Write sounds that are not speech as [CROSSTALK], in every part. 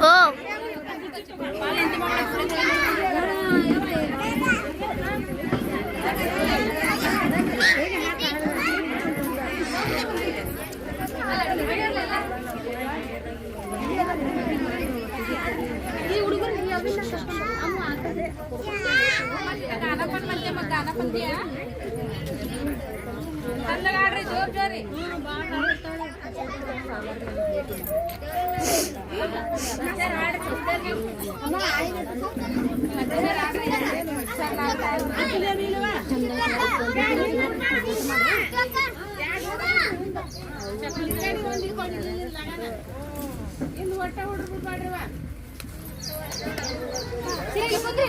어. गाना पण म्हणते मग गाना पण द्या चाललं गाड रे जोर जोर रे ಹಿಂದ್ ಹೊಟ್ಟೆ ಹುಡುಗ್ರು ಮಾಡ್ರವ ಸಿಕ್ಕಿ ಬಂದ್ರಿ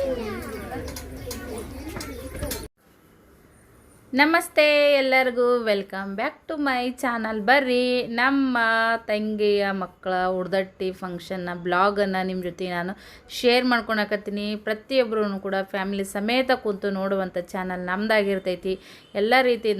ನಮಸ್ತೆ ಎಲ್ಲರಿಗೂ welcome back to my channel. ಬರ್ರಿ, ನಮ್ಮ ತಂಗಿಯ ಮಕ್ಕಳ ಉಡ್ದಟ್ಟಿ ಫಂಕ್ಷನ್ನ ಬ್ಲಾಗನ್ನು ನಿಮ್ಮ ಜೊತೆ ನಾನು ಶೇರ್ ಮಾಡ್ಕೊಳಕತ್ತೀನಿ ಪ್ರತಿಯೊಬ್ಬರೂ ಕೂಡ ಫ್ಯಾಮಿಲಿ ಸಮೇತ ಕೂತು ನೋಡುವಂಥ ಚಾನಲ್ ನಮ್ಮದಾಗಿರ್ತೈತಿ ಎಲ್ಲ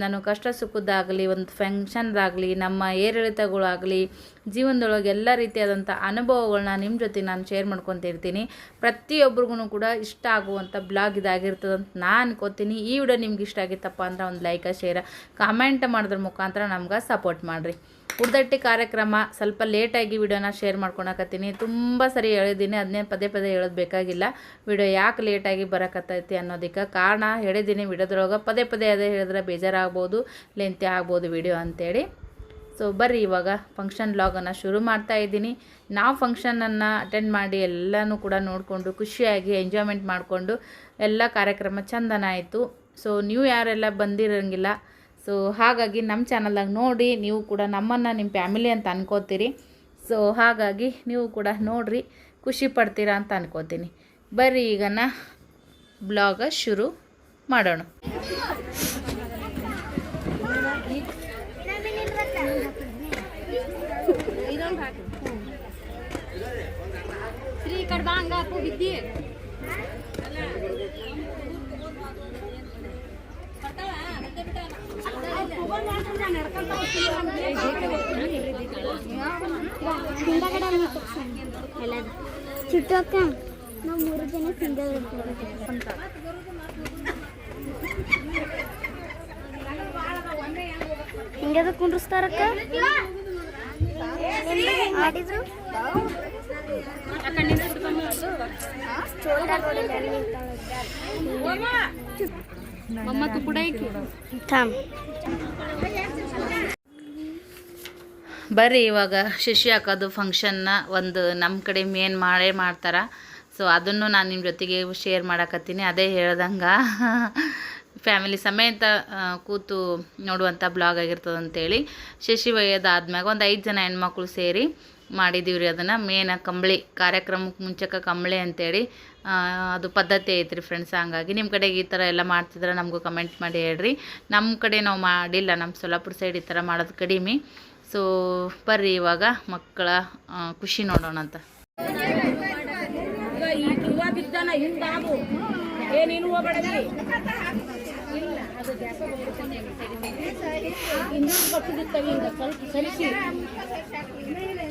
ನಾನು ಕಷ್ಟ ಸುಖದ್ದಾಗಲಿ, ಒಂದು ಫಂಕ್ಷನ್ದಾಗಲಿ ನಮ್ಮ ಏರಿಳಿತಗಳಾಗಲಿ ಜೀವನದೊಳಗೆ ಎಲ್ಲ ರೀತಿಯಾದಂಥ ಅನುಭವಗಳನ್ನ ನಿಮ್ಮ ಜೊತೆ ನಾನು ಶೇರ್ ಮಾಡ್ಕೊತಿರ್ತೀನಿ ಪ್ರತಿಯೊಬ್ರಿಗೂ ಕೂಡ ಇಷ್ಟ ಆಗುವಂಥ ಬ್ಲಾಗ್ ಇದಾಗಿರ್ತದೆ ಅಂತ ನಾನು ಅನ್ಕೋತೀನಿ. ಈ ವಿಡಿಯೋ ನಿಮ್ಗೆ ಇಷ್ಟ ಆಗಿತ್ತಪ್ಪ ಅಂದ್ರೆ ಒಂದು ಲೈಕ ಶೇರ ಕಾಮೆಂಟ್ ಮಾಡಿದ್ರ ಮುಖಾಂತರ ನಮ್ಗೆ ಸಪೋರ್ಟ್ ಮಾಡಿರಿ. ಉಡ್ದಟ್ಟಿ ಕಾರ್ಯಕ್ರಮ, ಸ್ವಲ್ಪ ಲೇಟಾಗಿ ವಿಡಿಯೋನ ಶೇರ್ ಮಾಡ್ಕೊಳಕತ್ತೀನಿ. ತುಂಬ ಸರಿ ಹೇಳಿದ್ದೀನಿ. ಅದನ್ನೇ ಪದೇ ಪದೇ ಹೇಳೋದು ಬೇಕಾಗಿಲ್ಲ. ವಿಡಿಯೋ ಯಾಕೆ ಲೇಟಾಗಿ ಬರಕತ್ತೈತಿ ಅನ್ನೋದಕ್ಕೆ ಕಾರಣ ಹೇಳಿದ್ದೀನಿ. ವಿಡಿಯೋದ್ರೊಳಗೆ ಪದೇ ಪದೇ ಅದೇ ಹೇಳಿದ್ರೆ ಬೇಜಾರಾಗ್ಬೋದು, ಲೆಂತಿ ಆಗ್ಬೋದು ವಿಡಿಯೋ ಅಂತೇಳಿ. ಸೊ ಬರ್ರಿ ಇವಾಗ ಫಂಕ್ಷನ್ ಬ್ಲಾಗನ್ನು ಶುರು ಮಾಡ್ತಾ ಇದ್ದೀನಿ. ನಾವು ಫಂಕ್ಷನನ್ನು ಅಟೆಂಡ್ ಮಾಡಿ ಎಲ್ಲನೂ ಕೂಡ ನೋಡಿಕೊಂಡು ಖುಷಿಯಾಗಿ ಎಂಜಾಯ್ಮೆಂಟ್ ಮಾಡಿಕೊಂಡು ಎಲ್ಲ ಕಾರ್ಯಕ್ರಮ ಚಂದನಾಯಿತು ಸೊ ನೀವು ಯಾರೆಲ್ಲ ಬಂದಿರೋಂಗಿಲ್ಲ ಸೊ ಹಾಗಾಗಿ ನಮ್ಮ ಚಾನಲ್ದಾಗ ನೋಡಿ ನೀವು ಕೂಡ ನಮ್ಮನ್ನು ನಿಮ್ಮ ಫ್ಯಾಮಿಲಿ ಅಂತ ಅನ್ಕೋತೀರಿ. ಸೊ ಹಾಗಾಗಿ ನೀವು ಕೂಡ ನೋಡಿರಿ, ಖುಷಿ ಪಡ್ತೀರಾ ಅಂತ ಅನ್ಕೋತೀನಿ. ಬರ್ರಿ ಈಗ ನಾ ಬ್ಲಾಗ ಶುರು ಮಾಡೋಣ. ಹಂಗ ಅಪ್ಪು ಬಿದ್ದಿ ಚುಟ್ಟಕ್ಕ ನಾವು ಮೂರು ಜನ ಸಿಂಗಲ್ ಹಿಂಗದ ಕುಂಡ್ರಸ್ತಾರಕ್ಕ ಆಡಿದ್ರು ಬರ್ರಿ, ಇವಾಗ ಶಿಶಿ ಹಾಕೋದು ಫಂಕ್ಷನ್ನ ಒಂದು ನಮ್ಮ ಕಡೆ ಮೇನ್ ಮಾಡೇ ಮಾಡ್ತಾರೆ. ಸೊ ಅದನ್ನು ನಾನು ನಿಮ್ಮ ಜೊತೆಗೆ ಶೇರ್ ಮಾಡಕತ್ತೀನಿ. ಅದೇ ಹೇಳ್ದಂಗೆ. ಫ್ಯಾಮಿಲಿ ಸಮೇತ ಕೂತು ನೋಡುವಂಥ ಬ್ಲಾಗ್ ಆಗಿರ್ತದೆ ಅಂತೇಳಿ ಶಶಿ ವಯದಾದ್ಮ್ಯಾಗ ಒಂದು ಐದು ಜನ ಹೆಣ್ಮಕ್ಳು ಸೇರಿ ಮಾಡಿದ್ದೀವಿ ರೀ ಅದನ್ನು. ಮೇನ ಕಂಬಳಿ ಕಾರ್ಯಕ್ರಮಕ್ಕೆ ಮುಂಚೆಕ ಕಂಬಳಿ ಅಂತೇಳಿ ಅದು ಪದ್ಧತಿ ಐತ್ರಿ ಫ್ರೆಂಡ್ಸ್ ಹಂಗಾಗಿ ನಿಮ್ಮ ಕಡೆಗೆ ಈ ಥರ ಎಲ್ಲ ಮಾಡ್ತಿದ್ರೆ ನಮಗೂ ಕಮೆಂಟ್ ಮಾಡಿ ಹೇಳ್ರಿ. ನಮ್ಮ ಕಡೆ ನಾವು ಮಾಡಿಲ್ಲ ನಮ್ಮ ಸೊಲ್ಲಾಪುರ ಸೈಡ್ ಈ ಥರ ಮಾಡೋದು ಕಡಿಮೆ. ಸೊ ಬರ್ರಿ ಇವಾಗ ಮಕ್ಕಳ ಖುಷಿ ನೋಡೋಣ ಅಂತ. ಸ್ವಲ್ಪ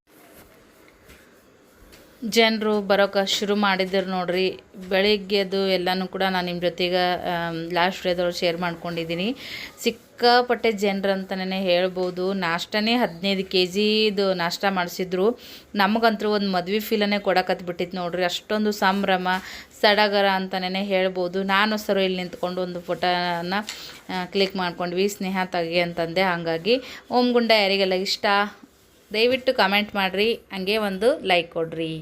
ಜನರು ಬರೋಕೆ ಶುರು ಮಾಡಿದ್ರು ನೋಡ್ರಿ. ಬೆಳಿಗ್ಗೆದು ಎಲ್ಲನೂ ಕೂಡ ನಾನು ನಿಮ್ಮ ಜೊತೆಗೆ ಲಾಸ್ಟ್ ಡೇದವ್ರು ಶೇರ್ ಮಾಡ್ಕೊಂಡಿದ್ದೀನಿ ಸಿಕ್ಕಾಪಟ್ಟೆ ಜನರು ಅಂತಲೇ ಹೇಳ್ಬೋದು. ನಾಷ್ಟನೇ ಹದಿನೈದು ಕೆ ಜಿದು ನಾಷ್ಟ ಮಾಡಿಸಿದ್ರು. ನಮಗಂತೂ ಒಂದು ಮದ್ವೆ ಫೀಲನ್ನೇ ಕೊಡಕತ್ಬಿಟ್ಟಿತ್ತು ನೋಡ್ರಿ. ಅಷ್ಟೊಂದು ಸಂಭ್ರಮ, ಸಡಗರ ಅಂತಲೇ ಹೇಳ್ಬೋದು. ನಾನು ಸರು ಇಲ್ಲಿ ನಿಂತ್ಕೊಂಡು ಒಂದು ಫೋಟೋನ ಕ್ಲಿಕ್ ಮಾಡ್ಕೊಂಡ್ವಿ. ಸ್ನೇಹ ತೆಗಿ ಅಂತಂದೆ. ಹಾಗಾಗಿ, ಓಂ ಗುಂಡ ಯಾರಿಗೆಲ್ಲ ಇಷ್ಟ. ದಯವಿಟ್ಟು ಕಮೆಂಟ್ ಮಾಡಿರಿ, ಹಂಗೆ ಒಂದು ಲೈಕ್ ಕೊಡ್ರಿ.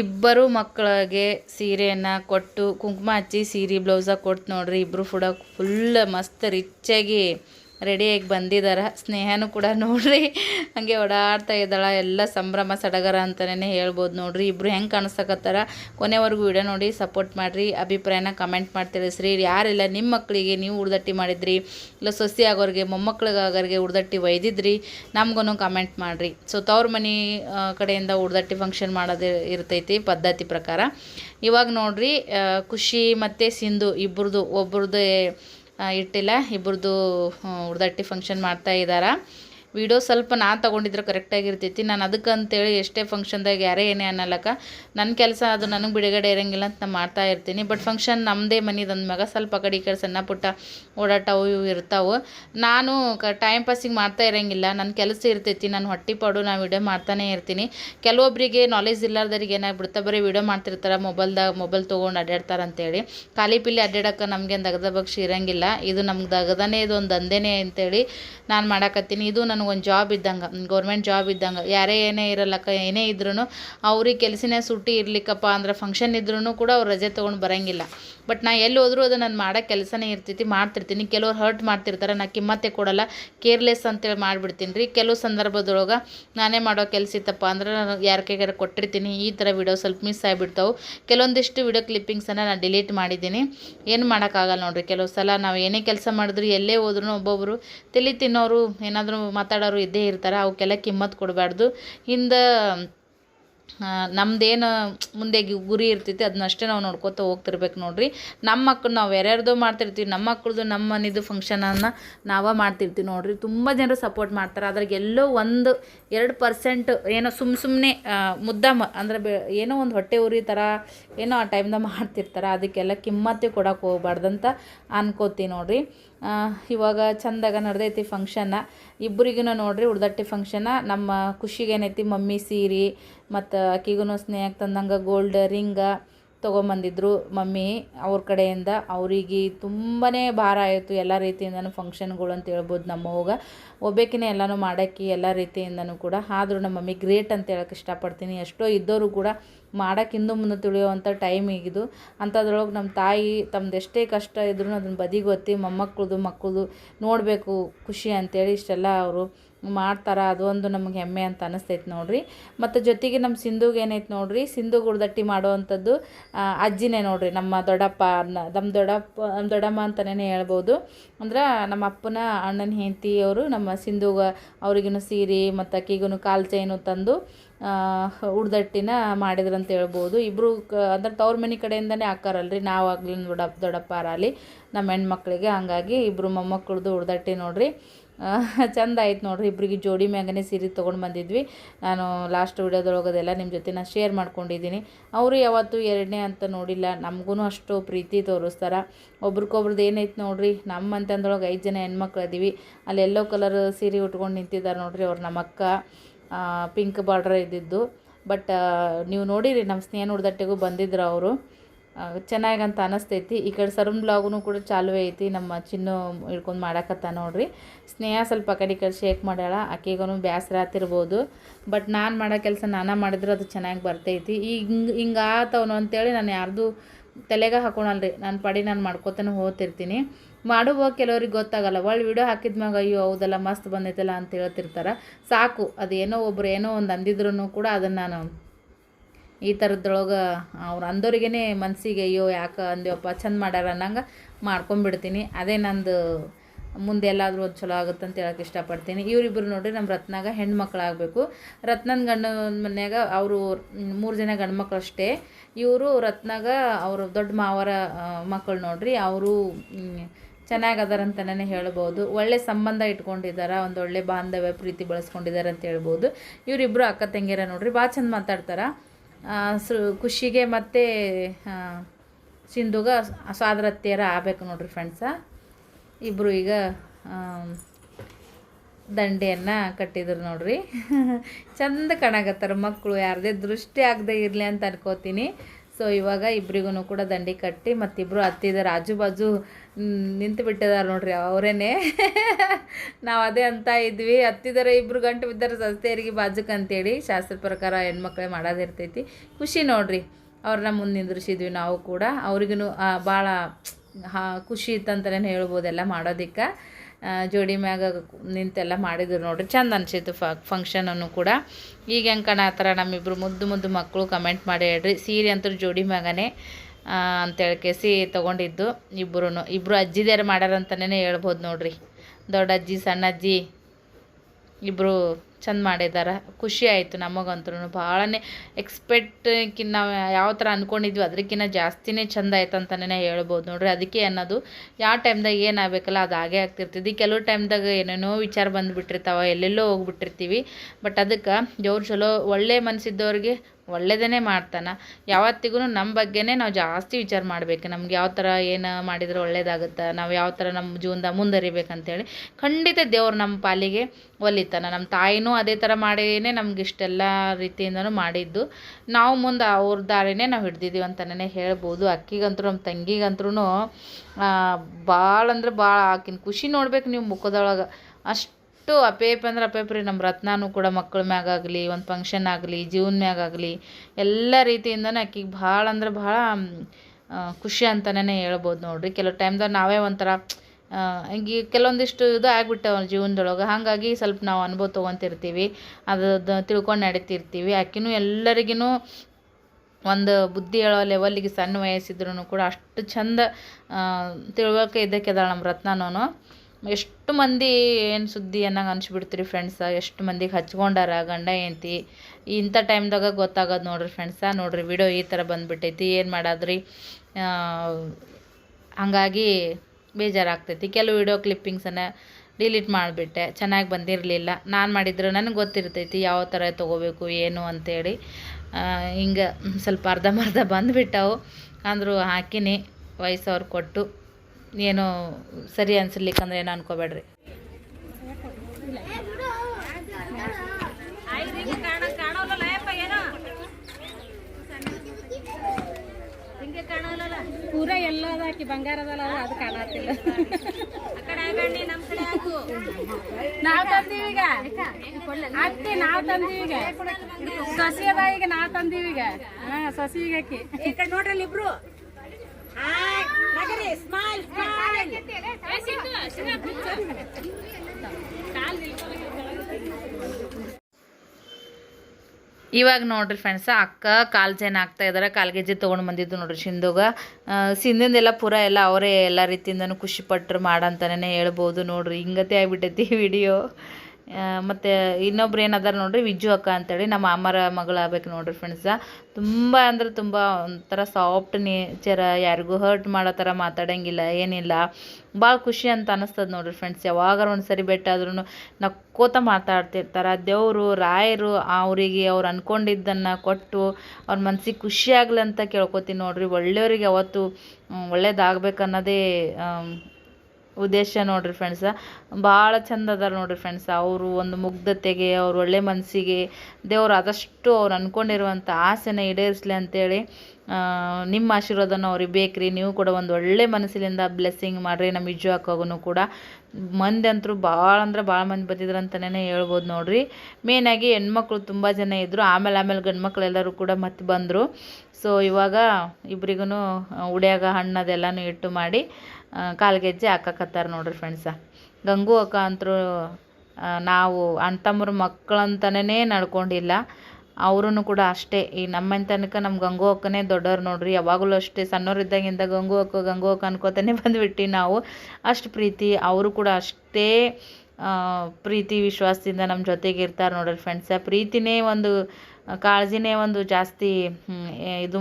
ಇಬ್ಬರು ಮಕ್ಕಳಿಗೆ ಸೀರೆಯನ್ನು ಕೊಟ್ಟು, ಕುಂಕುಮ ಹಚ್ಚಿ ಸೀರೆ ಬ್ಲೌಸ ಕೊಟ್ಟು ನೋಡ್ರಿ ಇಬ್ಬರು ಕೂಡ ಫುಲ್ ಮಸ್ತ್ ರಿಚ್ಚಾಗಿ ರೆಡಿಯಾಗಿ ಬಂದಿದ್ದಾರೆ. ಸ್ನೇಹನೂ ಕೂಡ ನೋಡ್ರಿ. ಹಂಗೆ ಓಡಾಡ್ತಾ ಇದ್ದಾಳೆ. ಎಲ್ಲ ಸಂಭ್ರಮ, ಸಡಗರ ಅಂತಲೇ ಹೇಳ್ಬೋದು ನೋಡ್ರಿ. ಇಬ್ಬರು ಹೆಂಗೆ ಕಾಣಿಸ್ತಕತ್ತಾರ? ಕೊನೆವರೆಗೂ ವಿಡಿಯೋ ನೋಡಿ ಸಪೋರ್ಟ್ ಮಾಡಿರಿ. ಅಭಿಪ್ರಾಯನ ಕಮೆಂಟ್ ಮಾಡಿ ತಿಳಿಸ್ರಿ. ಯಾರೆಲ್ಲ, ನಿಮ್ಮ ಮಕ್ಕಳಿಗೆ ನೀವು ಉಡ್ದಟ್ಟಿ ಮಾಡಿದ್ರಿ? ಇಲ್ಲ ಸೊಸೆ ಆಗೋರಿಗೆ, ಮೊಮ್ಮಕ್ಕಳಿಗಾಗೋರಿಗೆ ಉಡ್ದಟ್ಟಿ ಒಯ್ದಿದ್ರಿ? ನಮ್ಗೂ ಕಮೆಂಟ್ ಮಾಡಿರಿ. ಸೊ ತವ್ರ ಮನೆ ಕಡೆಯಿಂದ ಉಡ್ದಟ್ಟಿ ಫಂಕ್ಷನ್ ಮಾಡೋದು ಇರ್ತೈತಿ ಪದ್ಧತಿ ಪ್ರಕಾರ. ಇವಾಗ ನೋಡ್ರಿ ಖುಷಿ ಮತ್ತು ಸಿಂಧು ಇಬ್ಬರದು ಒಬ್ರದ್ದು ಇಟ್ಟಿಲ್ಲ. ಇಬ್ಬರದು ಉಡ್ದಟ್ಟಿ ಫಂಕ್ಷನ್ ಮಾಡ್ತಾ ಇದ್ದಾರೆ ವಿಡಿಯೋ ಸ್ವಲ್ಪ ನಾನು ತೊಗೊಂಡಿದ್ರೆ ಕರೆಕ್ಟಾಗಿರ್ತೈತಿ ನಾನು ಅದಕ್ಕೆ ಅಂತೇಳಿ ಎಷ್ಟೇ ಫಂಕ್ಷನ್ದಾಗ ಯಾರೇ ಏನೇ ಅನ್ನಲಕ್ಕ. ನನ್ನ ಕೆಲಸ ಅದು ನನಗೆ ಬಿಡುಗಡೆ ಇರೋಂಗಿಲ್ಲ ಅಂತ ನಾನು ಮಾಡ್ತಾ ಇರ್ತೀನಿ. ಬಟ್ ಫಂಕ್ಷನ್ ನಮ್ಮದೇ ಮನೆದು ಸ್ವಲ್ಪ ಕಡೆ ಈ ಕಡೆ ಸಣ್ಣ ಪುಟ್ಟ ಓಡಾಟವು ಇವು ಇರ್ತಾವೆ. ನಾನು ಕ ಟೈಮ್ ಪಾಸಿಗೆ ಮಾಡ್ತಾ ಇರೋಂಗಿಲ್ಲ. ನನ್ನ ಕೆಲಸ ಇರ್ತೈತಿ, ನಾನು ಹೊಟ್ಟೆ ಪಾಡು ನಾನು ವಿಡಿಯೋ ಮಾಡ್ತಾನೇ ಇರ್ತೀನಿ. ಕೆಲವೊಬ್ಬರಿಗೆ ನಾಲೆಜ್ ಇಲ್ಲಾರ್ದವ್ರಿಗೆ ಏನಾಗ್ಬಿಡ್ತಾ, ಬರೀ ವಿಡಿಯೋ ಮಾಡ್ತಿರ್ತಾರೆ ಮೊಬೈಲ್ದಾಗ ಮೊಬೈಲ್ ತೊಗೊಂಡು ಅಡ್ಡಾಡ್ತಾರೆ ಅಂತೇಳಿ. ಖಾಲಿ ಪಿಲ್ಲಿ ಅಡ್ಡಾಡಕ್ಕೆ ನಮಗೆ ದಗದ ಬಗ್ಸಿ ಇರೋಂಗಿಲ್ಲ. ಇದು ನಮ್ಗೆ ದಗದನೇ, ಇದು ಒಂದು ದಂಧೆನೇ ಅಂತೇಳಿ ನಾನು ಮಾಡಾಕತ್ತೀನಿ. ಇದು ನನಗೊಂದು ಜಾಬ್ ಇದ್ದಂಗೆ ಗೌರ್ಮೆಂಟ್ ಜಾಬ್ ಇದ್ದಂಗೆ, ಯಾರೇ ಏನೇ ಇರಲ್ಲಕ್ಕ ಏನೇ ಇದ್ರೂ ಅವ್ರಿಗೆ ಕೆಲಸನೇ ಸುಟ್ಟಿ ಇರ್ಲಿಕ್ಕಪ್ಪ ಅಂದ್ರೆ ಫಂಕ್ಷನ್ ಇದ್ರೂ ಕೂಡ ಅವ್ರು ರಜೆ ತೊಗೊಂಡು ಬರೋಂಗಿಲ್ಲ. ಬಟ್ ನಾ ಎಲ್ಲಿ ಹೋದರೂ ಅದು ನಾನು ಮಾಡೋ ಕೆಲಸನೇ ಇರ್ತೈತಿ, ಮಾಡ್ತಿರ್ತೀನಿ. ಕೆಲವ್ರು ಹರ್ಟ್ ಮಾಡ್ತಿರ್ತಾರೆ, ನಾ ಕಿಮ್ಮತ್ತೆ ಕೊಡಲ್ಲ ಕೇರ್ಲೆಸ್ ಅಂತೇಳಿ ಮಾಡಿಬಿಡ್ತೀನಿ ರೀ. ಕೆಲವು ಸಂದರ್ಭದೊಳಗೆ ನಾನೇ ಮಾಡೋ ಕೆಲಸ ಇತ್ತಪ್ಪ ಅಂದ್ರೆ ನಾನು ಯಾರ ಕೈಗಾರ ಕೊಟ್ಟಿರ್ತೀನಿ, ಈ ಥರ ವಿಡಿಯೋ ಸ್ವಲ್ಪ ಮಿಸ್ ಆಗಿಬಿಡ್ತಾವೆ. ಕೆಲವೊಂದಿಷ್ಟು ವಿಡಿಯೋ ಕ್ಲಿಪ್ಪಿಂಗ್ಸನ್ನು ನಾನು ಡಿಲೀಟ್ ಮಾಡಿದ್ದೀನಿ. ಏನು ಮಾಡೋಕ್ಕಾಗಲ್ಲ ನೋಡಿರಿ, ಕೆಲವು ಸಲ ನಾವು ಏನೇ ಕೆಲಸ ಮಾಡಿದ್ರು ಎಲ್ಲೇ ಹೋದ್ರೂ ಒಬ್ಬೊಬ್ಬರು ತಲೆ ತಿನ್ನೋರು, ಏನಾದರೂ ಮಾತಾಡೋರು ಇದ್ದೇ ಇರ್ತಾರೆ ಅವಕ್ಕೆಲ್ಲ ಕಿಮ್ಮತ್ತು ಕೊಡಬಾರ್ದು. ಹಿಂದೆ ನಮ್ಮದೇನು ಮುಂದೆ ಗುರಿ ಇರ್ತೈತಿ ಅದನ್ನಷ್ಟೇ ನಾವು ನೋಡ್ಕೊತ ಹೋಗ್ತಿರ್ಬೇಕು ನೋಡ್ರಿ. ನಮ್ಮ ಮಕ್ಕಳು ನಾವು ಯಾರ್ಯಾರ್ದೋ ಮಾಡ್ತಿರ್ತೀವಿ ನಮ್ಮ ಮಕ್ಕಳದು ನಮ್ಮ ಮನೆದು ಫಂಕ್ಷನನ್ನು ನಾವೇ ಮಾಡ್ತಿರ್ತೀವಿ ನೋಡ್ರಿ. ತುಂಬ ಜನರು ಸಪೋರ್ಟ್ ಮಾಡ್ತಾರೆ. ಅದ್ರಾಗ ಎಲ್ಲೋ ಒಂದು ಎರಡು ಪರ್ಸೆಂಟ್ ಏನೋ ಸುಮ್ಮ ಸುಮ್ಮನೆ ಮುದ್ದಾಮ ಅಂದರೆ ಬೆ, ಏನೋ ಒಂದು ಹೊಟ್ಟೆ ಉರಿ ಥರ ಏನೋ ಆ ಟೈಮ್ದಾಗ ಮಾಡ್ತಿರ್ತಾರೆ. ಅದಕ್ಕೆಲ್ಲ ಕಿಮ್ಮತ್ತೆ ಕೊಡೋಕೆ ಹೋಗ್ಬಾರ್ದಂತ ಅನ್ಕೋತೀವಿ ನೋಡ್ರಿ. ಇವಾಗ ಚಂದಾಗ ನಡೆದೈತಿ ಫಂಕ್ಷನ್ನ ಇಬ್ಬರಿಗೂ ನೋಡಿರಿ ಉಡ್ದಟ್ಟಿ ಫಂಕ್ಷನ ನಮ್ಮ ಖುಷಿಗೆ ಏನೈತಿ ಮಮ್ಮಿ ಸೀರೆ, ಮತ್ತು ಆಕಿಗೂ ಸ್ನೇಹಕ್ಕೆ ತಂದಂಗೆ ಗೋಲ್ಡ್ ರಿಂಗ ತೊಗೊಂಬಂದಿದ್ರು ಮಮ್ಮಿ ಅವ್ರ ಕಡೆಯಿಂದ. ಅವರಿಗೆ ತುಂಬಾ ಭಾರ ಆಯಿತು ಎಲ್ಲ ರೀತಿಯಿಂದನೂ ಫಂಕ್ಷನ್ಗಳು ಅಂತ ಹೇಳ್ಬೋದು ನಮ್ಮ ಹೋಗ ಒಬ್ಬೇಕಿನೇ ಎಲ್ಲನೂ ಮಾಡೋಕ್ಕೆ ಎಲ್ಲ ರೀತಿಯಿಂದನೂ ಕೂಡ. ಆದರೂ ನಮ್ಮ ಮಮ್ಮಿ ಗ್ರೇಟ್ ಅಂತ ಹೇಳಕ್ಕೆ ಇಷ್ಟಪಡ್ತೀನಿ. ಎಷ್ಟೋ ಇದ್ದವರು ಕೂಡ ಮಾಡೋಕೆ ಹಿಂದೂ ಮುಂದೆ ತಿಳಿಯುವಂಥ ಟೈಮ್ ಈಗಿದು. ಅಂಥದ್ರೊಳಗೆ ನಮ್ಮ ತಾಯಿ ತಮ್ದು ಎಷ್ಟೇ ಕಷ್ಟ ಇದ್ರೂ ಅದನ್ನ ಬದಿಗೊತ್ತಿ, ಮೊಮ್ಮಕ್ಕಳದು, ಮಕ್ಕಳದು ನೋಡಬೇಕು ಖುಷಿ ಅಂತೇಳಿ ಇಷ್ಟೆಲ್ಲ ಅವರು ಮಾಡ್ತಾರೆ, ಅದೊಂದು ನಮಗೆ ಹೆಮ್ಮೆ ಅಂತ ಅನಿಸ್ತೈತೆ ನೋಡ್ರಿ. ಮತ್ತು ಜೊತೆಗೆ ನಮ್ಮ ಸಿಂಧುಗೆ ಏನೈತೆ ನೋಡ್ರಿ ಸಿಂಧು ಗುಡ್ದಟ್ಟಿ ಮಾಡುವಂಥದ್ದು ಅಜ್ಜಿನೇ ನೋಡ್ರಿ, ನಮ್ಮ ದೊಡ್ಡಪ್ಪ ನಮ್ಮ ದೊಡ್ಡಪ್ಪ, ನಮ್ಮ ದೊಡ್ಡಮ್ಮ ಅಂತಲೇ ಹೇಳ್ಬೋದು. ಅಂದ್ರೆ ನಮ್ಮ ಅಪ್ಪನ ಅಣ್ಣನ ಹೆಂಡತಿ ಅವರು ನಮ್ಮ ಸಿಂಧುಗ ಅವ್ರಿಗೂ ಸೀರೆ ಮತ್ತು ಅಕ್ಕಿಗೂ ಕಾಲು ಚೈನು ತಂದು ಉಡ್ದಟ್ಟಿನ ಮಾಡಿದ್ರು ಅಂತ ಹೇಳ್ಬೋದು. ಇಬ್ಬರು ಕ, ಅಂದ್ರೆ ತವ್ರ ಮನೆ ಕಡೆಯಿಂದನೇ ಹಾಕಾರಲ್ರಿ, ನಾವು ಆಗ್ಲಿ ದೊಡ್ಡಪ್ಪ ದೊಡ್ಡಪ್ಪ ಆರಾಲಿ ನಮ್ಮ ಹೆಣ್ಮಕ್ಳಿಗೆ ಹಂಗಾಗಿ ಇಬ್ಬರು ಮೊಮ್ಮಕ್ಕಳದು ಉಡ್ದಟ್ಟಿ ನೋಡ್ರಿ. ಚಂದ ಆಯ್ತು ನೋಡ್ರಿ ಇಬ್ಬರಿಗೆ ಜೋಡಿ ಮ್ಯಾಗನೆ ಸೀರೆ ತೊಗೊಂಡು ಬಂದಿದ್ವಿ. ನಾನು ಲಾಸ್ಟ್ ವೀಡಿಯೋದೊಳಗೆ ಅದೆಲ್ಲ ನಿಮ್ಮ ಜೊತೆ ನಾನು ಶೇರ್ ಮಾಡ್ಕೊಂಡಿದ್ದೀನಿ. ಅವರು ಯಾವತ್ತೂ ಎರಡನೇ ಅಂತ ನೋಡಿಲ್ಲ ನಮಗೂ ಅಷ್ಟು ಪ್ರೀತಿ ತೋರಿಸ್ತಾರೆ. ಒಬ್ರಿಗೊಬ್ರದ್ದು ಏನೈತೆ ನೋಡ್ರಿ ನಮ್ಮ ಅಂತಂದ್ರೊಳಗೆ ಐದು ಜನ ಹೆಣ್ಮಕ್ಳು ಅದೀವಿ. ಅಲ್ಲಿ ಎಲ್ಲೋ ಕಲರ್ ಸೀರೆ ಉಟ್ಕೊಂಡು ನಿಂತಿದ್ದಾರೆ ನೋಡ್ರಿ ಅವ್ರು ನಮ್ಮ ಅಕ್ಕ ಪಿಂಕ್ ಬಾರ್ಡ್ರ್ ಇದ್ದಿದ್ದು. ಬಟ್ ನೀವು ನೋಡಿರಿ ನಮ್ಮ ಸ್ನೇಹ ನೋಡ್ದಟ್ಟೆಗೂ ಬಂದಿದ್ರು ಅವರು. ಚೆನ್ನಾಗಿ ಅಂತ ಅನಿಸ್ತೈತಿ. ಈ ಕಡೆ ಸರ್ಮ್ ಬ್ಲಾಗುನು ಕೂಡ ಚಾಲು ಐತಿ. ನಮ್ಮ ಚಿನ್ನು ಹಿಡ್ಕೊಂಡು ಮಾಡಾಕತ್ತ ನೋಡ್ರಿ. ಸ್ನೇಹ ಸ್ವಲ್ಪ ಕಡೆ ಕಡೆ ಶೇಕ್ ಮಾಡ್ಯಾಳ. ಆಕೆಗೂ ಬೇಸರ ಆತಿರ್ಬೋದು. ಬಟ್ ನಾನು ಮಾಡೋ ಕೆಲಸ ನಾನೇ ಮಾಡಿದ್ರೆ ಅದು ಚೆನ್ನಾಗಿ ಬರ್ತೈತಿ. ಈಗ ಹಿಂಗೆ ಹಿಂಗೆ ಆತವನು ಅಂತೇಳಿ ನಾನು ಯಾರ್ದು ತಲೆಗೆ ಹಾಕೊಳಲ್ರಿ. ನಾನು ಪಡಿ ನಾನು ಮಾಡ್ಕೋತಾನೆ ಹೋಗ್ತಿರ್ತೀನಿ. ಮಾಡುವಾಗ ಕೆಲವ್ರಿಗೆ ಗೊತ್ತಾಗಲ್ಲ. ಒಳ್ಳೆ ವಿಡಿಯೋ ಹಾಕಿದ್ಮ್ಯಾಗ ಅಯ್ಯೋ ಹೌದಲ್ಲ, ಮಸ್ತ್ ಬಂದೈತಲ್ಲ ಅಂತ ಹೇಳ್ತಿರ್ತಾರೆ. ಸಾಕು. ಅದು ಏನೋ ಒಬ್ರು ಏನೋ ಒಂದು ಅಂದಿದ್ರು ಕೂಡ ಅದನ್ನು ನಾನು ಈ ಥರದ್ರೊಳಗೆ ಅವ್ರು ಅಂದೋರಿಗೇ ಮನಸ್ಸಿಗೆ ಅಯ್ಯೋ ಯಾಕೆ ಅಂದ್ಯಪ್ಪ, ಚಂದ ಮಾಡ್ಯಾರ ಅನ್ನಂಗೆ ಮಾಡ್ಕೊಂಬಿಡ್ತೀನಿ. ಅದೇ ನಂದು ಮುಂದೆ ಎಲ್ಲಾದರೂ ಒಂದು ಚಲೋ ಆಗುತ್ತೆ ಅಂತ ಹೇಳಕ್ಕೆ ಇಷ್ಟಪಡ್ತೀನಿ. ಇವರಿಬ್ಬರು ನೋಡಿರಿ ನಮ್ಮ ರತ್ನಾಗ ಹೆಣ್ಮಕ್ಳಾಗಬೇಕು. ರತ್ನನ ಗಂಡ ಮನೆಯಾಗ ಅವರು ಮೂರು ಜನ ಗಂಡು ಮಕ್ಕಳು ಅಷ್ಟೇ ಇವರು ರತ್ನಾಗ ಅವರು ದೊಡ್ಡ ಮಾವರ ಮಕ್ಕಳು ನೋಡಿರಿ. ಅವರು ಚೆನ್ನಾಗಿ ಅದಾರಂತಲೇ ಹೇಳ್ಬೋದು. ಒಳ್ಳೆ ಸಂಬಂಧ ಇಟ್ಕೊಂಡಿದ್ದಾರೆ ಒಂದು ಒಳ್ಳೆ ಬಾಂಧವ್ಯ, ಪ್ರೀತಿ ಬೆಳೆಸ್ಕೊಂಡಿದ್ದಾರೆ ಅಂತ ಹೇಳ್ಬೋದು. ಇವರಿಬ್ಬರು ಅಕ್ಕ ತಂಗಿರ ನೋಡಿರಿ ಭಾಳ ಚಂದ ಮಾತಾಡ್ತಾರೆ. ಸು, ಖುಷಿಗೆ ಮತ್ತು ಸಿಂಧುಗ ಸಾದ್ರತ್ಯರ ಆಗಬೇಕು ನೋಡ್ರಿ ಫ್ರೆಂಡ್ಸ ಇಬ್ಬರು ಈಗ ದಂಡೆಯನ್ನು ಕಟ್ಟಿದ್ರು ನೋಡ್ರಿ. [LAUGHS] ಚಂದ ಕಾಣಾಗತ್ತಾರ ಮಕ್ಕಳು, ಯಾರದೇ ದೃಷ್ಟಿ ಆಗದೆ ಇರಲಿ ಅಂತ ಅನ್ಕೋತೀನಿ. ಸೊ ಇವಾಗ ಇಬ್ಬರಿಗೂ ಕೂಡ ದಂಡಿ ಕಟ್ಟಿ ಮತ್ತಿಬ್ಬರು ಹತ್ತಿದ್ದಾರೆ ಆಜು ಬಾಜು ನಿಂತು ಬಿಟ್ಟಿದ್ದಾರೆ ನೋಡ್ರಿ ಅವರೇನೆ. [LAUGHS] ನಾವು ಅದೇ ಅಂತ ಇದ್ವಿ. ಹತ್ತಿದ್ದಾರೆ ಇಬ್ರು ಗಂಟು ಬಿದ್ದಾರೆ ಸಸ್ತೆಯರಿಗೆ ಬಾಜುಕ್ ಅಂತೇಳಿ ಶಾಸ್ತ್ರ ಪ್ರಕಾರ ಹೆಣ್ಮಕ್ಳೇ ಮಾಡೋದಿರ್ತೈತಿ ಖುಷಿ ನೋಡ್ರಿ. ಅವ್ರನ್ನ ಮುಂದೆ ನಿಂದ್ರಿಸಿದ್ವಿ ನಾವು ಕೂಡ. ಅವ್ರಿಗೂ ಭಾಳ ಹಾ, ಖುಷಿ ಇತ್ತಂತಲೇ ಹೇಳ್ಬೋದೆಲ್ಲ ಮಾಡೋದಕ್ಕೆ. ಜೋಡಿ ಮ್ಯಾಗ ನಿಂತೆಲ್ಲ ಮಾಡಿದ್ರು ನೋಡ್ರಿ. ಚಂದ ಅನಿಸಿತ್ತು ಫ ಫಂಕ್ಷನನ್ನು ಕೂಡ. ಈಗ ಹೆಂಗೆ ಕಾಣತ್ತಾರ ನಮ್ಮಿಬ್ಬರು ಮುದ್ದು ಮುದ್ದು ಮಕ್ಕಳು ಕಮೆಂಟ್ ಮಾಡಿ ಹೇಳ್ರಿ. ಸೀರೆ ಅಂತೂ ಜೋಡಿ ಮ್ಯಾಗನೇ ಅಂತೇಳಿ ಕೇಸಿ ತೊಗೊಂಡಿದ್ದು ಇಬ್ಬರು ಇಬ್ಬರು ಅಜ್ಜಿದೇರು ಮಾಡ್ಯಾರಂತಲೇ ಹೇಳ್ಬೋದು ನೋಡ್ರಿ. ದೊಡ್ಡ ಅಜ್ಜಿ, ಸಣ್ಣ ಇಬ್ಬರು ಚಂದ ಮಾಡಿದ್ದಾರೆ ಖುಷಿ ಆಯಿತು ನಮಗಂತೂ ಭಾಳನೇ ಎಕ್ಸ್ಪೆಕ್ಟ್ಕಿನ್ನ ನಾವು ಯಾವ ಥರ ಅಂದ್ಕೊಂಡಿದ್ವಿ ಅದಕ್ಕಿಂತ ಜಾಸ್ತಿನೇ ಚಂದ ಆಯ್ತು ಅಂತಲೇ ಹೇಳ್ಬೋದು ನೋಡ್ರಿ. ಅದಕ್ಕೆ ಅನ್ನೋದು ಯಾವ ಟೈಮ್ದಾಗ ಏನು ಆಗಬೇಕಲ್ಲ ಅದು ಹಾಗೆ ಆಗ್ತಿರ್ತೈತಿ. ಕೆಲವು ಟೈಮ್ದಾಗ ಏನೇನೋ ವಿಚಾರ ಬಂದುಬಿಟ್ಟಿರ್ತಾವೆ, ಎಲ್ಲೆಲ್ಲೋ ಹೋಗ್ಬಿಟ್ಟಿರ್ತೀವಿ. ಬಟ್ ಅದಕ್ಕೆ ದೇವ್ರು ಚಲೋ ಒಳ್ಳೆ ಮನಸ್ಸಿದ್ದವ್ರಿಗೆ ಒಳ್ಳೆಯದೇ ಮಾಡ್ತಾನೆ. ಯಾವತ್ತಿಗೂ ನಮ್ಮ ಬಗ್ಗೆನೇ ನಾವು ಜಾಸ್ತಿ ವಿಚಾರ ಮಾಡಬೇಕು. ನಮ್ಗೆ ಯಾವ ಥರ ಏನು ಮಾಡಿದರೆ ಒಳ್ಳೇದಾಗುತ್ತೆ, ನಾವು ಯಾವ ಥರ ನಮ್ಮ ಜೀವನದ ಮುಂದರಿಬೇಕಂತೇಳಿ ಖಂಡಿತ ದೇವ್ರು ನಮ್ಮ ಪಾಲಿಗೆ ಒಲಿತಾನೆ. ನಮ್ಮ ತಾಯಿನೂ ಅದೇ ಥರ ಮಾಡಿಯೇ ನಮ್ಗೆ ಇಷ್ಟೆಲ್ಲ ರೀತಿಯಿಂದನೂ ಮಾಡಿದ್ದು. ನಾವು ಮುಂದೆ ಅವ್ರ ದಾರಿನೇ ನಾವು ಹಿಡ್ದಿದ್ದೀವಿ ಅಂತಲೇ ಹೇಳ್ಬೋದು. ಅಕ್ಕಿಗಂತೂ ನಮ್ಮ ತಂಗಿಗಂತ್ರೂ ಭಾಳ ಅಂದ್ರೆ ಭಾಳ ಆಕಿನ ಖುಷಿ ನೋಡ್ಬೇಕು ನೀವು ಮುಖದೊಳಗೆ. ಅಷ್ಟು ಅಪೇಪ ಅಂದ್ರೆ ಅಪೇಪ ರೀ ನಮ್ಮ ರತ್ನಾನು ಕೂಡ ಮಕ್ಕಳ ಮ್ಯಾಗಾಗಲಿ ಒಂದು ಫಂಕ್ಷನ್ ಆಗಲಿ, ಜೀವನ ಮ್ಯಾಗಾಗಲಿ ಎಲ್ಲ ರೀತಿಯಿಂದನೂ ಆಕಿಗೆ ಭಾಳ ಅಂದ್ರೆ ಭಾಳ ಖುಷಿ ಅಂತಲೇ ಹೇಳ್ಬೋದು ನೋಡಿರಿ. ಕೆಲವು ಟೈಮ್ದಾಗ ನಾವೇ ಒಂಥರ ಹಿಂಗೆ ಕೆಲವೊಂದಿಷ್ಟು ಇದು ಆಗ್ಬಿಟ್ಟವ ಜೀವನದೊಳಗೆ. ಹಾಗಾಗಿ ಸ್ವಲ್ಪ ನಾವು ಅನುಭವ ತೊಗೊತಿರ್ತೀವಿ ಅದು ತಿಳ್ಕೊಂಡು ನಡೀತಿರ್ತೀವಿ. ಆಕಿನೂ ಎಲ್ಲರಿಗೂ ಒಂದು ಬುದ್ಧಿ ಹೇಳೋ ಲೆವೆಲ್ಲಿಗೆ ಸಣ್ಣ ವಯಸ್ಸಿದ್ರೂ ಕೂಡ ಅಷ್ಟು ಚಂದ ತಿಳುವಳಿಕೆ ಇದ್ದಕ್ಕೆ ಅದಾಳ ನಮ್ಮ ರತ್ನನೂ ಎಷ್ಟು ಮಂದಿ ಏನು ಸುದ್ದಿ ಅನ್ನಂಗೆ ಅನ್ಸ್ಬಿಡ್ತೀರಿ ಫ್ರೆಂಡ್ಸ ಎಷ್ಟು ಮಂದಿಗೆ ಹಚ್ಕೊಂಡಾರ ಗಂಡ, ಹೆಂಡ್ತಿ? ಇಂಥ ಟೈಮ್ದಾಗ ಗೊತ್ತಾಗೋದು ನೋಡ್ರಿ ಫ್ರೆಂಡ್ಸ ನೋಡ್ರಿ ವಿಡಿಯೋ ಈ ಥರ ಬಂದುಬಿಟ್ಟೈತಿ. ಏನು ಮಾಡಾದ್ರಿ? ಹಂಗಾಗಿ ಬೇಜಾರಾಗ್ತೈತಿ. ಕೆಲವು ವಿಡಿಯೋ ಕ್ಲಿಪ್ಪಿಂಗ್ಸನ್ನು ಡಿಲೀಟ್ ಮಾಡಿಬಿಟ್ಟೆ. ಚೆನ್ನಾಗಿ ಬಂದಿರಲಿಲ್ಲ. ನಾನು ಮಾಡಿದ್ರೆ ನನಗೆ ಗೊತ್ತಿರ್ತೈತಿ ಯಾವ ಥರ ತೊಗೋಬೇಕು, ಏನು ಅಂತೇಳಿ. ಹಿಂಗೆ ಸ್ವಲ್ಪ ಅರ್ಧಂಬರ್ಧ ಬಂದುಬಿಟ್ಟವು. ಅಂದರೂ ಹಾಕಿನಿ. ವಯಸ್ಸವ್ರು ಕೊಟ್ಟು. ಏನೋ ಸರಿ ಅನ್ಸಲಿಕ್ಕಂದ್ರೆ ಏನು ಅನ್ಕೋಬೇಡ್ರಿ. ಪೂರ ಎಲ್ಲ ಹಾಕಿ ಬಂಗಾರದಲ್ಲ ಅದು ಕಾಣತ್ತಿಲ್ಲ. ನಾವು ತಂದೀವಿ ಈಗ. ಅತ್ತಿ ನಾವ್ ತಂದೀವಿ ಈಗ. ಸಸಿ ಅದ ಈಗ ನಾವ್ ತಂದೀವಿ ಈಗ. ಹಾ ಸಸಿ ಈಗ ಹಾಕಿ ಇಬ್ರು. ಕಡೆ ನೋಡ್ರಿ ಸ್ಮೈಲ್ ಇವಾಗ ನೋಡ್ರಿ ಫ್ರೆಂಡ್ಸ ಅಕ್ಕ ಕಾಲು ಜನ ಆಗ್ತಾ ಇದಾರೆ ಕಾಲ್ಗೆಜ್ಜೆ ತೊಗೊಂಡು ಬಂದಿದ್ದು ನೋಡ್ರಿ ಸಿಂಧುಗ. ಸಿಂಧಿಂದೆಲ್ಲ ಪೂರ ಎಲ್ಲ ಅವರೇ ಎಲ್ಲ ರೀತಿಯಿಂದನೂ ಖುಷಿ ಪಟ್ಟರು ಮಾಡಂತಲೇ ಹೇಳ್ಬೋದು ನೋಡ್ರಿ ಹಿಂಗತೆ ಆಗಿಬಿಟ್ಟೈತಿ ವಿಡಿಯೋ ಮತ್ತು ಇನ್ನೊಬ್ರು ಏನದಾರ ನೋಡಿರಿ ವಿಜ್ಜು ಅಕ್ಕ ಅಂತೇಳಿ ನಮ್ಮ ಅಮ್ಮರ ಮಗಳು ಆಗ್ಬೇಕು ನೋಡಿರಿ ಫ್ರೆಂಡ್ಸ ತುಂಬ ಅಂದ್ರೆ ತುಂಬ ಒಂಥರ ಸಾಫ್ಟ್ ನೇಚರ ಯಾರಿಗೂ ಹರ್ಟ್ ಮಾಡೋ ಥರ ಮಾತಾಡೋಂಗಿಲ್ಲ, ಏನಿಲ್ಲ. ಭಾಳ ಖುಷಿ ಅಂತ ಅನಿಸ್ತದೆ ನೋಡಿರಿ ಫ್ರೆಂಡ್ಸ್ ಯಾವಾಗಾರ ಒಂದು ಸರಿ ಭೇಟಿ ಆದ್ರೂ ನಕ್ಕೋತ ಮಾತಾಡ್ತಿರ್ತಾರೆ. ದೇವರು, ರಾಯರು, ಅವರಿಗೆ ಅವ್ರು ಅಂದ್ಕೊಂಡಿದ್ದನ್ನು ಕೊಟ್ಟು ಅವ್ರ ಮನಸ್ಸಿಗೆ ಖುಷಿ ಅಂತ ಕೇಳ್ಕೊತೀನಿ ನೋಡಿರಿ. ಒಳ್ಳೆಯವ್ರಿಗೆ ಅವತ್ತು ಒಳ್ಳೇದಾಗಬೇಕನ್ನೋದೇ ಉದ್ದೇಶ ನೋಡ್ರಿ ಫ್ರೆಂಡ್ಸ ಭಾಳ ಚಂದ ಅದಾರ ನೋಡ್ರಿ ಫ್ರೆಂಡ್ಸ್ ಅವರು ಒಂದು ಮುಗ್ಧತೆಗೆ, ಅವ್ರ ಒಳ್ಳೆ ಮನಸ್ಸಿಗೆ ದೇವ್ರು ಆದಷ್ಟು ಅವ್ರು ಅಂದ್ಕೊಂಡಿರುವಂಥ ಆಸೆನ ಈಡೇರಿಸ್ಲಿ ಅಂತೇಳಿ ನಿಮ್ಮ ಆಶೀರ್ವಾದನ ಅವ್ರಿಗೆ ಬೇಕ್ರಿ. ನೀವು ಕೂಡ ಒಂದು ಒಳ್ಳೆ ಮನಸ್ಸಿನಿಂದ ಬ್ಲೆಸ್ಸಿಂಗ್ ಮಾಡಿರಿ, ನಮ್ಮ ಇಜ್ಜು ಹಾಕೋಗೂ ಕೂಡ. ಮಂದಿ ಅಂತೂ ಭಾಳ ಅಂದ್ರೆ ಭಾಳ ಮಂದಿ ಬಂದಿದ್ರು ಅಂತಲೇ ಹೇಳ್ಬೋದು ನೋಡ್ರಿ. ಮೇಯ್ನಾಗಿ ಹೆಣ್ಮಕ್ಳು ತುಂಬ ಜನ ಇದ್ದರು ಆಮೇಲೆ ಆಮೇಲೆ ಗಂಡು ಮಕ್ಕಳೆಲ್ಲರೂ ಕೂಡ ಮತ್ತೆ ಬಂದರು. ಸೊ ಇವಾಗ ಇಬ್ಬರಿಗೂ ಉಡ್ಯಾಗ ಹಣ್ಣು ಅದೆಲ್ಲನೂ ಇಟ್ಟು ಮಾಡಿ ಕಾಲ್ಗೆಜ್ಜೆ ಹಾಕಕತ್ತಾರ ನೋಡ್ರಿ ಫ್ರೆಂಡ್ಸ ಗಂಗು ಅಕ್ಕ ಅಂತರೂ ನಾವು ಅಣ್ಣ ತಮ್ಮರ ಮಕ್ಕಳಂತನೇ ನಡ್ಕೊಂಡಿಲ್ಲ. ಅವರೂ ಕೂಡ ಅಷ್ಟೇ. ಈ ನಮ್ಮ ತನಕ ನಮ್ಮ ಗಂಗು ಅಕ್ಕನೇ ದೊಡ್ಡವ್ರು ನೋಡ್ರಿ. ಯಾವಾಗಲೂ ಅಷ್ಟೇ ಸಣ್ಣವರಿದ್ದಾಗಿಂದ ಗಂಗು ಅಕ್ಕ ಗಂಗು ಅಕ್ಕ ಅನ್ಕೋತಾನೆ [LAUGHS] ಬಂದುಬಿಟ್ಟು ನಾವು. ಅಷ್ಟು ಪ್ರೀತಿ. ಅವರು ಕೂಡ ಅಷ್ಟೇ ಪ್ರೀತಿ, ವಿಶ್ವಾಸದಿಂದ ನಮ್ಮ ಜೊತೆಗೆ ಇರ್ತಾರೆ ನೋಡ್ರಿ ಫ್ರೆಂಡ್ಸ ಪ್ರೀತಿನೇ ಒಂದು ಕಾಳಜಿನೇ ಒಂದು ಜಾಸ್ತಿ ಇದು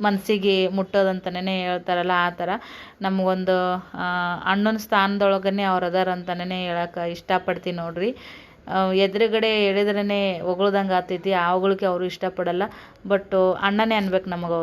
ಮನಸ್ಸಿಗೆ ಮುಟ್ಟೋದಂತನೇ ಹೇಳ್ತಾರಲ್ಲ ಆ ಥರ ನಮಗೊಂದು ಅಣ್ಣನ ಸ್ಥಾನದೊಳಗನೆ ಅವ್ರು ಅದಾರಂತನೇ ಹೇಳೋಕೆ ಹೇಳಕ್ಕೆ ಇಷ್ಟಪಡ್ತೀನಿ ನೋಡ್ರಿ ಎದುರುಗಡೆ ಹೇಳಿದ್ರೇ ಹೊಗಳ್ದಂಗೆ ಆಗ್ತೈತಿ ಆ ಅವರು ಇಷ್ಟಪಡಲ್ಲ ಬಟ್ ಅಣ್ಣನೇ ಅನ್ಬೇಕು ನಮಗೆ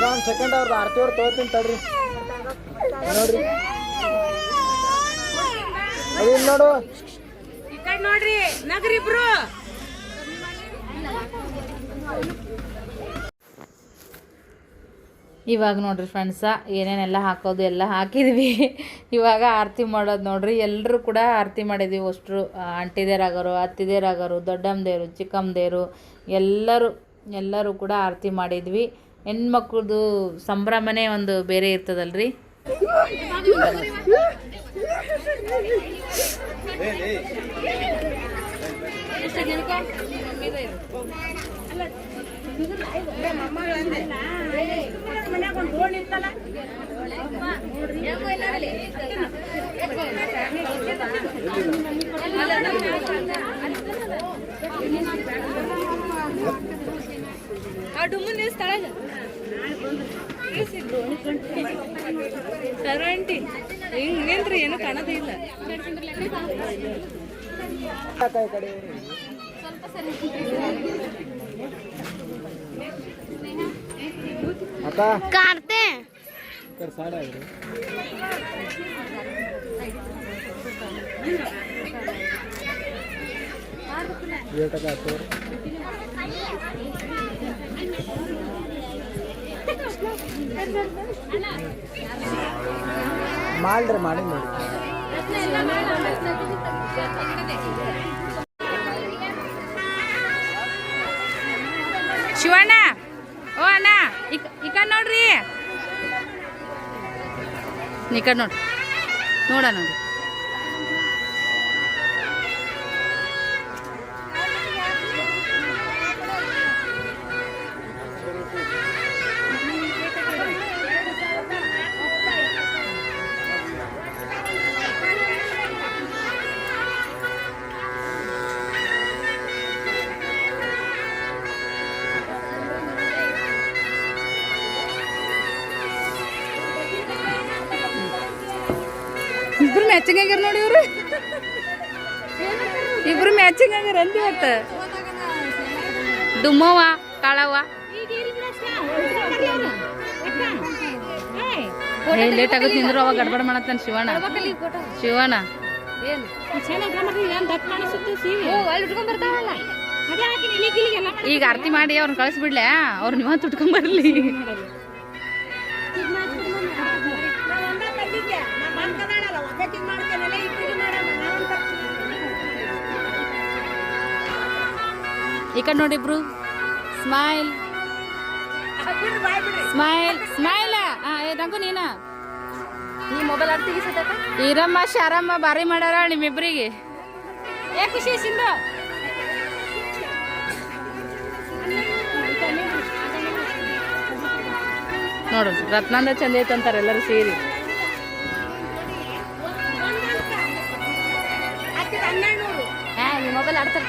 ಒಂದು ಸೆಕೆಂಡ್ ಅವ್ರದ್ದು ಆರ್ತಿ ಅವ್ರು ತೊಗೊತೀನಿ ತಡ್ರಿ. ನೋಡ್ರಿ. ಅದು ಇಲ್ಲಿ ನೋಡು. ನೋಡ್ರಿ ನಗರಿ ಇಬ್ರು ಇವಾಗ ನೋಡ್ರಿ ಫ್ರೆಂಡ್ಸ ಏನೇನೆಲ್ಲ ಹಾಕೋದು ಎಲ್ಲ ಹಾಕಿದ್ವಿ. ಇವಾಗ ಆರತಿ ಮಾಡೋದು ನೋಡ್ರಿ ಎಲ್ಲರೂ ಕೂಡ ಆರತಿ ಮಾಡಿದ್ವಿ ಅಷ್ಟು ಅಂಟಿದೇರಾಗೋರು ಅತ್ತಿದೇರಾಗೋರು, ದೊಡ್ಡಮ್ಮದೇರು, ಚಿಕ್ಕಮ್ಮದೇರು, ಎಲ್ಲರೂ ಎಲ್ಲರೂ ಕೂಡ ಆರತಿ ಮಾಡಿದ್ವಿ. ಹೆಣ್ಮಕ್ಳದು ಸಂಭ್ರಮನೇ ಒಂದು ಬೇರೆ ಇರ್ತದಲ್ರಿ? ಏನು ಕಾಣೋದೇ ಇಲ್ಲ ಯಾಕ ಈ ಕಡೆ ಅಕ್ಕ. ಕಾರ್ತೆ ಆಗ್ರಿ ಏಟಕ ಆಯ್ತು ಮಾಡ್ರಿ ಮಾಡಿ ನೋಡಿ ಶಿವಣ್ಣ ಓ ಅಣ್ಣ ಕಡೆ ನೋಡ್ರಿ. ಈ ಕಡೆ ನೋಡ್ರಿ ನೋಡ ನೋಡಿ. ಇಬ್ರು ಮ್ಯಾಚಿಂಗ್ ಆಗ್ಯಾರ ನೋಡಿ ಇವ್ರು. ಇಬ್ರು ಮ್ಯಾಚಿಂಗ್ ಆಗ್ಯಾರ ಅಂದಿ ಇವತ್ತು. ಡುಮ್ಮವ್ವ ಕಾಳವ್ವ. ಏ ಲೇಟ್ ಆಗುತ್ತೆ ನಿಂದ್ರು ಅವಾಗ ಗಡ್ಬಡ ಮಾಡತ್ತಾನ ಶಿವಣ್ಣ. ಶಿವಣ್ಣ. ಈಗ ಆರತಿ ಮಾಡಿ ಅವ್ರನ್ನ ಕಳಿಸ್ಬಿಡ್ಲೆ ಅವ್ರು ತುಟ್ಕೊಂಡ್ ತುಟ್ಕೊಂಬರ್ಲಿ ಈ ಕಡೆ ನೋಡಿ ಇಬ್ರು. ಸ್ಮೈಲ್ ಸ್ಮೈಲ್ ಸ್ಮೈಲ್ ಆ ಏ ರಂಗು ನೀನ? ನೀ ಮೊಬೈಲ್ ಆಡ್ತೀವಿ ಈರಮ್ಮ ಶಾರಮ್ಮ ಬಾರಿ ಮಾಡ್ಯಾರ ನಿಮ್ಮಿಬ್ರಿಗೆ. ಏ ಖುಷಿ ಸಿಂಧು. ನೋಡು ರತ್ನಾಂದ ಚಂದ ಐತೆ ಅಂತಾರೆ ಎಲ್ಲರೂ ಸೇರಿ. ಹಾ ನೀ ಮೊಬೈಲ್ ಆಡ್ತಾ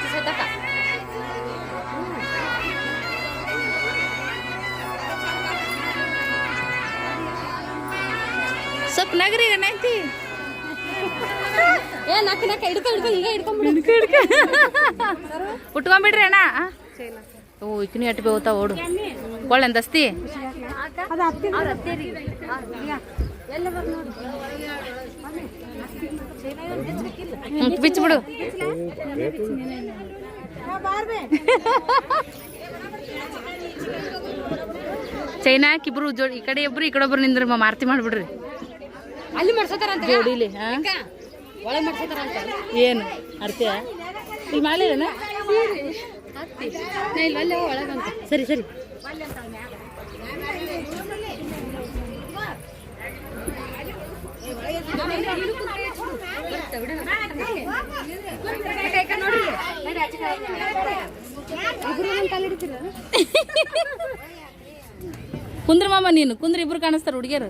ನಗರಿ ಏನೈತಿ ಏ ನಕ್ಕ ನಕ್ಕ ಹಿಡ್ಕೊ ಹಿಡ್ಕೊ ಹಿಂಗ ಹಿಡ್ಕೊಂಬಿಡು ಅಣ್ಣ? ಓ ಇಕ್ನಿ ಅಟ್ಬಿ ಓಡು. ಒಳ್ಳೆ ದಸ್ತಿ ಅವ್ರ ಬಿಡು. ಇಬ್ರು ಜೋಡಿ ಈ ಕಡೆ ಇಬ್ರು ಈ ಕಡೆ ಒಬ್ರು ನಿಂದ್ರಮ್ಮ ಮಾರ್ತಿ ಮಾಡ್ಬಿಡ್ರಿ. ಅಲ್ಲಿ ಮಾಡ್ಸತಾರಂತ ಜೋಡಿಲಿ ಹಾಂ? ಒಳಗೆ ಮಾಡ್ಸತಾರಂತ ಏನು? ಅರ್ಥ ಇಲ್ಲಿ ಮಾಡಲಿಲ್ಲ ಸರಿ ಸರಿ. ಕುಂದ್ರ ಮಾಮ ನೀನು ಕುಂದ್ರ ಇಬ್ರು ಕಾಣಿಸ್ತಾರ ಹುಡುಗಿಯರು.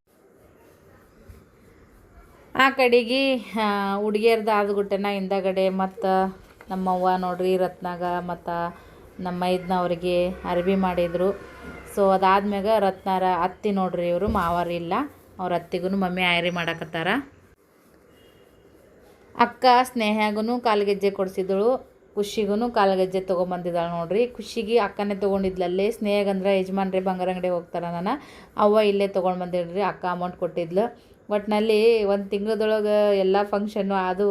ಆ ಕಡೆಗೆ ಹುಡುಗಿಯರ್ದು ಆದ್ಗುಟ್ಟೆನ ಹಿಂದಗಡೆ ಮತ್ತು ನಮ್ಮವ್ವ ನೋಡ್ರಿ ರತ್ನಾಗ ಮತ್ತು ನಮ್ಮ ಇದನ್ನವ್ರಿಗೆ ಅರ್ಬಿ ಮಾಡಿದರು. ಸೊ ಅದಾದ್ಮ್ಯಾಗ ರತ್ನಾರ ಅತ್ತಿ ನೋಡ್ರಿ ಇವರು, ಮಾವಾರ ಇಲ್ಲ. ಅವ್ರ ಅತ್ತಿಗೂ ಮಮ್ಮಿ ಆಯ್ರಿ ಮಾಡಕತ್ತಾರ. ಅಕ್ಕ ಸ್ನೇಹಗೂ ಕಾಲ್ಗೆಜ್ಜೆ ಕೊಡಿಸಿದಳು ಖುಷಿಗೂ ಕಾಲ್ಗೆಜ್ಜೆ ತೊಗೊಂಬಂದಿದ್ದಾಳೆ ನೋಡ್ರಿ. ಖುಷಿಗೆ ಅಕ್ಕನೇ ತೊಗೊಂಡಿದ್ಲಲ್ಲಿ, ಸ್ನೇಹಗಂದ್ರೆ ಯಜಮಾನ್ರಿ ಬಂಗಾರ ಅಂಗಡಿ ಹೋಗ್ತಾರ ನಾನು. ಅವ್ವ ಇಲ್ಲೇ ತೊಗೊಂಡು ಬಂದಿಡ್ರಿ ಅಕ್ಕ ಅಮೌಂಟ್ ಕೊಟ್ಟಿದ್ಲು. ಒಟ್ಟಿನಲ್ಲಿ ಒಂದು ತಿಂಗಳದೊಳಗೆ ಎಲ್ಲ ಫಂಕ್ಷನ್ನು ಅದು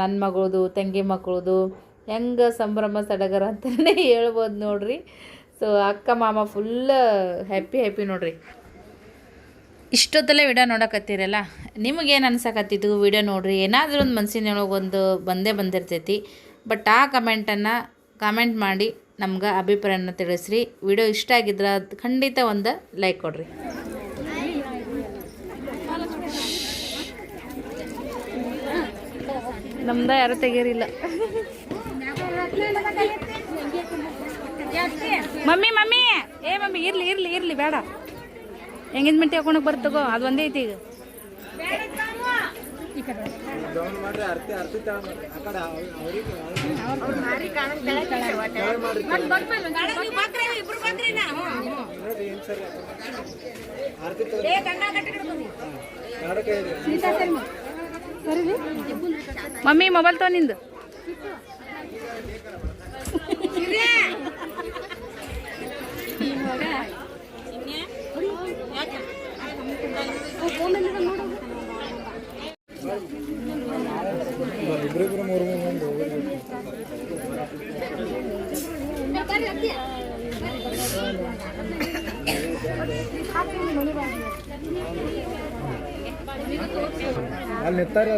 ನನ್ನ ಮಗಳದು, ತಂಗಿ ಮಕ್ಕಳದು, ಹೆಂಗೆ ಸಂಭ್ರಮ, ಸಡಗರ ಅಂತಲೇ [LAUGHS] ಹೇಳ್ಬೋದು ನೋಡ್ರಿ. ಸೊ ಅಕ್ಕ, ಮಾಮ ಫುಲ್ ಹ್ಯಾಪಿ ಹ್ಯಾಪಿ ನೋಡ್ರಿ. ಇಷ್ಟೊತ್ತಲ್ಲೇ ವಿಡಿಯೋ ನೋಡಕತ್ತೀರಲ್ಲ? ನಿಮಗೇನು ಅನ್ಸಕತ್ತಿದ್ದು ವಿಡಿಯೋ ನೋಡ್ರಿ? ಏನಾದರೂ ಒಂದು ಮನಸ್ಸಿನೊಳಗೆ ಒಂದು ಬಂದೇ ಬಂದಿರ್ತೈತಿ. ಬಟ್ ಆ ಕಮೆಂಟನ್ನು ಕಾಮೆಂಟ್ ಮಾಡಿ, ನಮ್ಗೆ ಅಭಿಪ್ರಾಯನ ತಿಳಿಸ್ರಿ. ವಿಡಿಯೋ ಇಷ್ಟ ಆಗಿದ್ರೆ ಖಂಡಿತ ಒಂದು ಲೈಕ್ ಕೊಡ್ರಿ. ನಮ್ದ ಯಾರು ತೆಗಿಯರಿಲ್ಲ. Mummy mummy. ಏ ಮಮ್ಮಿ ಇರ್ಲಿ ಇರ್ಲಿ ಇರ್ಲಿ ಬೇಡ. ಎಂಗೇಜ್ಮೆಂಟ್ ಹಾಕೊಳಕ್ ಬರ್ತಗೋ ಅದು ಒಂದೇ ಐತಿ ಈಗ. ಆರ್ತಿ ಮಮ್ಮಿ ಮೊಬೈಲ್ ತೋ ನಿಂದು [LAUGHS] ಇಬ್ರಿಬ್ರು ಮೂರು ಮೂರು ಮಂದಿ ಅಲ್ಲಿ ನಿಂತಾರೆ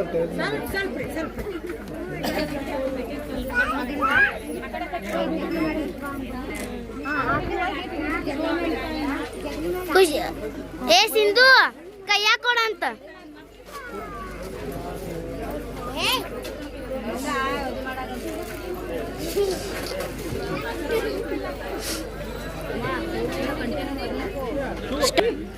ಖುಷಿ. ಏ ಸಿಂಧು ಕೈಯಾಗ ಕೊಡಂತ ಅಂತ. ಅದು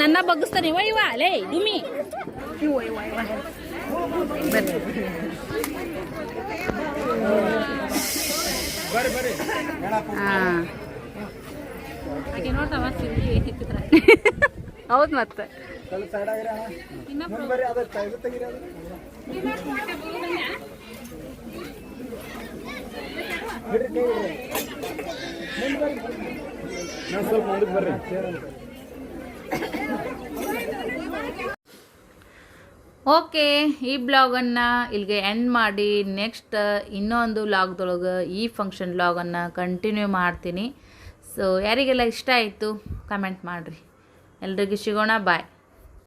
ನನ್ನ ಬಗ್ಗಿಸ್ತಾನೆ. ಇವ ಇವ ಲೇ ಡುಮಿ. ಬರ್ರಿ ಬರ್ರಿ ಹಾಂ. ಹೌದು ಮತ್ತೆ. ಓಕೆ, ಈ ಬ್ಲಾಗನ್ನು ಇಲ್ಲಿಗೆ ಎಂಡ್ ಮಾಡಿ ನೆಕ್ಸ್ಟ್ ಇನ್ನೊಂದು ವ್ಲಾಗ್ದೊಳಗೆ ಈ ಫಂಕ್ಷನ್ ಲಾಗನ್ನು ಕಂಟಿನ್ಯೂ ಮಾಡ್ತೀನಿ. ಸೊ ಯಾರಿಗೆಲ್ಲ ಇಷ್ಟ ಆಯಿತು ಕಮೆಂಟ್ ಮಾಡಿರಿ. ಎಲ್ರಿಗೂ ಸಿಗೋಣ ಬಾಯ್